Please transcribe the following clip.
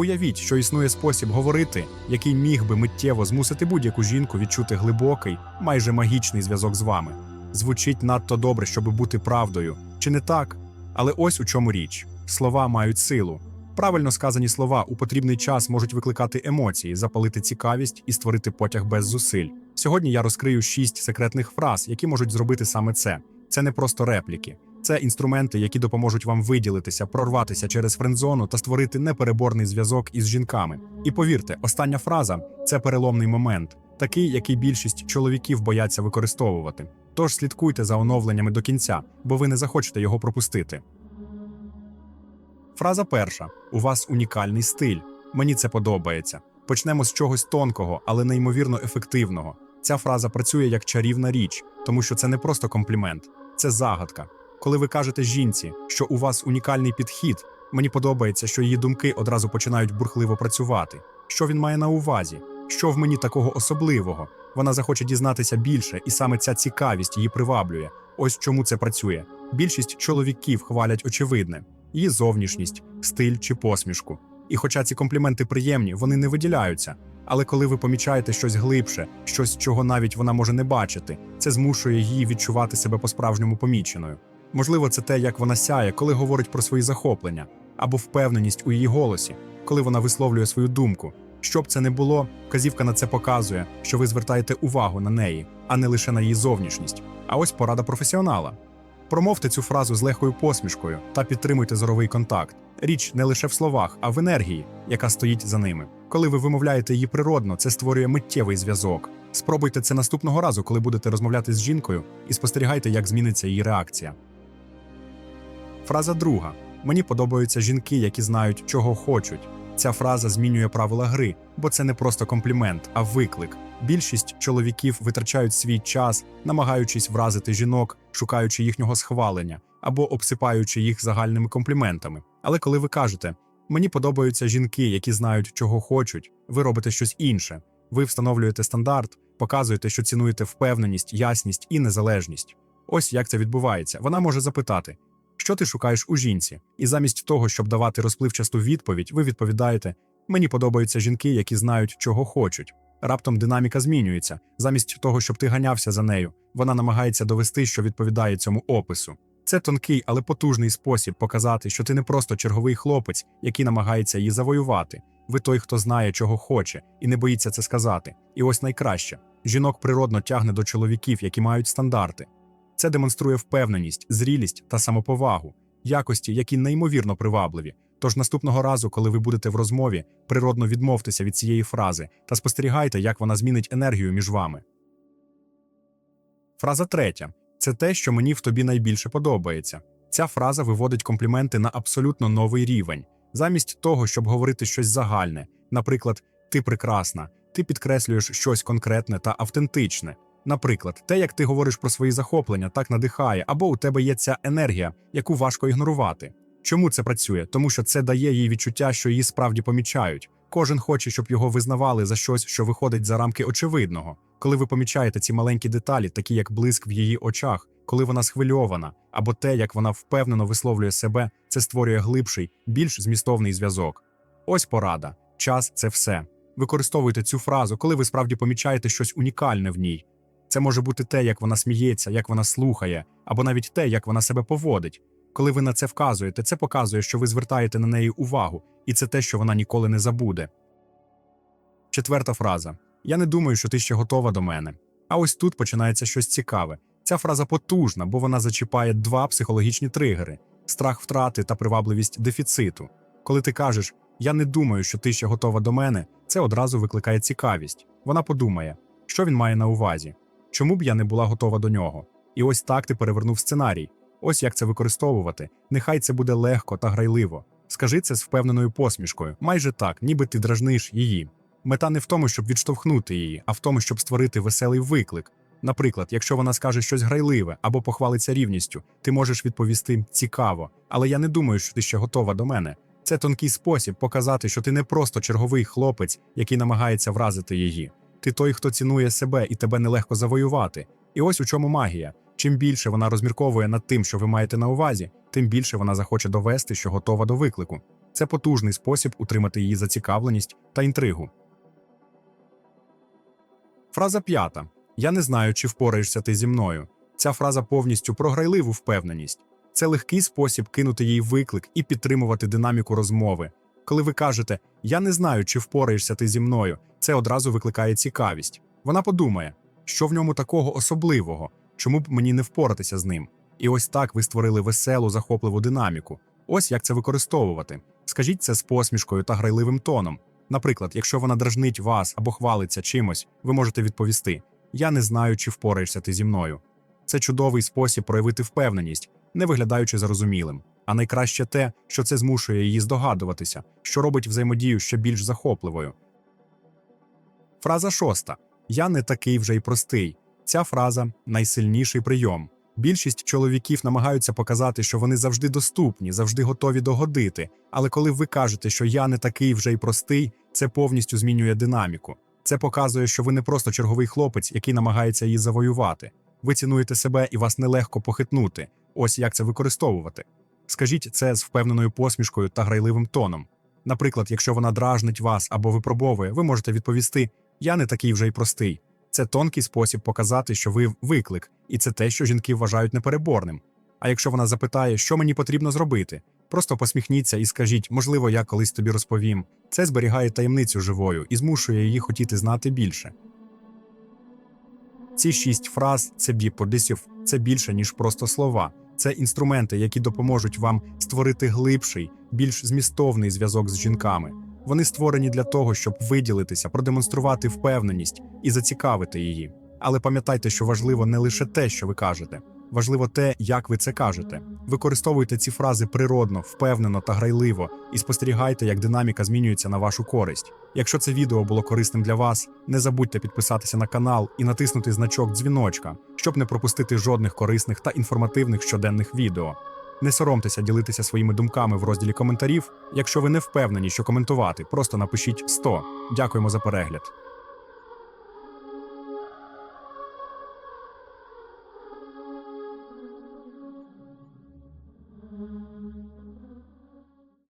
Уявіть, що існує спосіб говорити, який міг би миттєво змусити будь-яку жінку відчути глибокий, майже магічний зв'язок з вами. Звучить надто добре, щоб бути правдою, чи не так? Але ось у чому річ: слова мають силу. Правильно сказані слова у потрібний час можуть викликати емоції, запалити цікавість і створити потяг без зусиль. Сьогодні я розкрию шість секретних фраз, які можуть зробити саме це. Це не просто репліки, це інструменти, які допоможуть вам виділитися, прорватися через френдзону та створити непереборний зв'язок із жінками. І повірте, остання фраза це переломний момент, такий, який більшість чоловіків бояться використовувати. Тож слідкуйте за оновленнями до кінця, бо ви не захочете його пропустити. Фраза перша: у вас унікальний стиль. Мені це подобається. Почнемо з чогось тонкого, але неймовірно ефективного. Ця фраза працює як чарівна річ, тому що це не просто комплімент, це загадка. Коли ви кажете жінці, що у вас унікальний підхід, мені подобається, що її думки одразу починають бурхливо працювати. Що він має на увазі? Що в мені такого особливого? Вона захоче дізнатися більше, і саме ця цікавість її приваблює. Ось чому це працює. Більшість чоловіків хвалять очевидне її зовнішність, стиль чи посмішку. І хоча ці компліменти приємні, вони не виділяються. Але коли ви помічаєте щось глибше, щось, чого навіть вона може не бачити, це змушує її відчувати себе по-справжньому поміченою. Можливо, це те, як вона сяє, коли говорить про свої захоплення, або впевненість у її голосі, коли вона висловлює свою думку. Щоб це не було, вказівка на це показує, що ви звертаєте увагу на неї, а не лише на її зовнішність. А ось порада професіонала. Промовте цю фразу з легкою посмішкою та підтримуйте зоровий контакт. Річ не лише в словах, а в енергії, яка стоїть за ними. Коли ви вимовляєте її природно, це створює миттєвий зв'язок. Спробуйте це наступного разу, коли будете розмовляти з жінкою, і спостерігайте, як зміниться її реакція. Фраза друга: Мені подобаються жінки, які знають, чого хочуть. Ця фраза змінює правила гри, бо це не просто комплімент, а виклик. Більшість чоловіків витрачають свій час, намагаючись вразити жінок, шукаючи їхнього схвалення або обсипаючи їх загальними компліментами. Але коли ви кажете мені подобаються жінки, які знають, чого хочуть, ви робите щось інше. Ви встановлюєте стандарт, показуєте, що цінуєте впевненість, ясність і незалежність. Ось як це відбувається. Вона може запитати, що ти шукаєш у жінці, і замість того, щоб давати розпливчасту відповідь, ви відповідаєте: Мені подобаються жінки, які знають, чого хочуть. Раптом динаміка змінюється. Замість того, щоб ти ганявся за нею, вона намагається довести, що відповідає цьому опису. Це тонкий, але потужний спосіб показати, що ти не просто черговий хлопець, який намагається її завоювати. Ви той, хто знає, чого хоче, і не боїться це сказати. І ось найкраще: жінок природно тягне до чоловіків, які мають стандарти. Це демонструє впевненість, зрілість та самоповагу, якості, які неймовірно привабливі. Тож наступного разу, коли ви будете в розмові, природно відмовтеся від цієї фрази та спостерігайте, як вона змінить енергію між вами. Фраза третя це те, що мені в тобі найбільше подобається. Ця фраза виводить компліменти на абсолютно новий рівень. Замість того, щоб говорити щось загальне, наприклад, ти прекрасна, ти підкреслюєш щось конкретне та автентичне. Наприклад, те, як ти говориш про свої захоплення, так надихає, або у тебе є ця енергія, яку важко ігнорувати. Чому це працює? Тому що це дає їй відчуття, що її справді помічають. Кожен хоче, щоб його визнавали за щось, що виходить за рамки очевидного. Коли ви помічаєте ці маленькі деталі, такі як блиск в її очах, коли вона схвильована, або те, як вона впевнено висловлює себе, це створює глибший, більш змістовний зв'язок. Ось порада. Час це все. Використовуйте цю фразу, коли ви справді помічаєте щось унікальне в ній. Це може бути те, як вона сміється, як вона слухає, або навіть те, як вона себе поводить. Коли ви на це вказуєте, це показує, що ви звертаєте на неї увагу, і це те, що вона ніколи не забуде. Четверта фраза: Я не думаю, що ти ще готова до мене. А ось тут починається щось цікаве. Ця фраза потужна, бо вона зачіпає два психологічні тригери: страх втрати та привабливість дефіциту. Коли ти кажеш Я не думаю, що ти ще готова до мене, це одразу викликає цікавість. Вона подумає, що він має на увазі, чому б я не була готова до нього. І ось так ти перевернув сценарій. Ось як це використовувати. Нехай це буде легко та грайливо. Скажи це з впевненою посмішкою, майже так, ніби ти дражниш її. Мета не в тому, щоб відштовхнути її, а в тому, щоб створити веселий виклик. Наприклад, якщо вона скаже щось грайливе або похвалиться рівністю, ти можеш відповісти цікаво, але я не думаю, що ти ще готова до мене. Це тонкий спосіб показати, що ти не просто черговий хлопець, який намагається вразити її. Ти той, хто цінує себе і тебе нелегко завоювати. І ось у чому магія. Чим більше вона розмірковує над тим, що ви маєте на увазі, тим більше вона захоче довести, що готова до виклику. Це потужний спосіб утримати її зацікавленість та інтригу. Фраза п'ята. Я не знаю, чи впораєшся ти зі мною. Ця фраза повністю про грайливу впевненість. Це легкий спосіб кинути їй виклик і підтримувати динаміку розмови. Коли ви кажете Я не знаю, чи впораєшся ти зі мною, це одразу викликає цікавість. Вона подумає, що в ньому такого особливого, чому б мені не впоратися з ним. І ось так ви створили веселу, захопливу динаміку. Ось як це використовувати. Скажіть це з посмішкою та грайливим тоном. Наприклад, якщо вона дражнить вас або хвалиться чимось, ви можете відповісти: Я не знаю, чи впораєшся ти зі мною. Це чудовий спосіб проявити впевненість, не виглядаючи зарозумілим. А найкраще те, що це змушує її здогадуватися, що робить взаємодію ще більш захопливою. Фраза шоста. Я не такий вже й простий. Ця фраза найсильніший прийом. Більшість чоловіків намагаються показати, що вони завжди доступні, завжди готові догодити. Але коли ви кажете, що я не такий вже й простий, це повністю змінює динаміку. Це показує, що ви не просто черговий хлопець, який намагається її завоювати. Ви цінуєте себе і вас нелегко похитнути. Ось як це використовувати. Скажіть це з впевненою посмішкою та грайливим тоном. Наприклад, якщо вона дражнить вас або випробовує, ви можете відповісти: Я не такий вже й простий. Це тонкий спосіб показати, що ви виклик, і це те, що жінки вважають непереборним. А якщо вона запитає, що мені потрібно зробити, просто посміхніться і скажіть, можливо, я колись тобі розповім. Це зберігає таємницю живою і змушує її хотіти знати більше. Ці шість фраз це біподисів, це більше, ніж просто слова. Це інструменти, які допоможуть вам створити глибший, більш змістовний зв'язок з жінками. Вони створені для того, щоб виділитися, продемонструвати впевненість і зацікавити її. Але пам'ятайте, що важливо не лише те, що ви кажете, важливо те, як ви це кажете. Використовуйте ці фрази природно, впевнено та грайливо і спостерігайте, як динаміка змінюється на вашу користь. Якщо це відео було корисним для вас, не забудьте підписатися на канал і натиснути значок дзвіночка, щоб не пропустити жодних корисних та інформативних щоденних відео. Не соромтеся ділитися своїми думками в розділі коментарів. Якщо ви не впевнені, що коментувати, просто напишіть 100. Дякуємо за перегляд.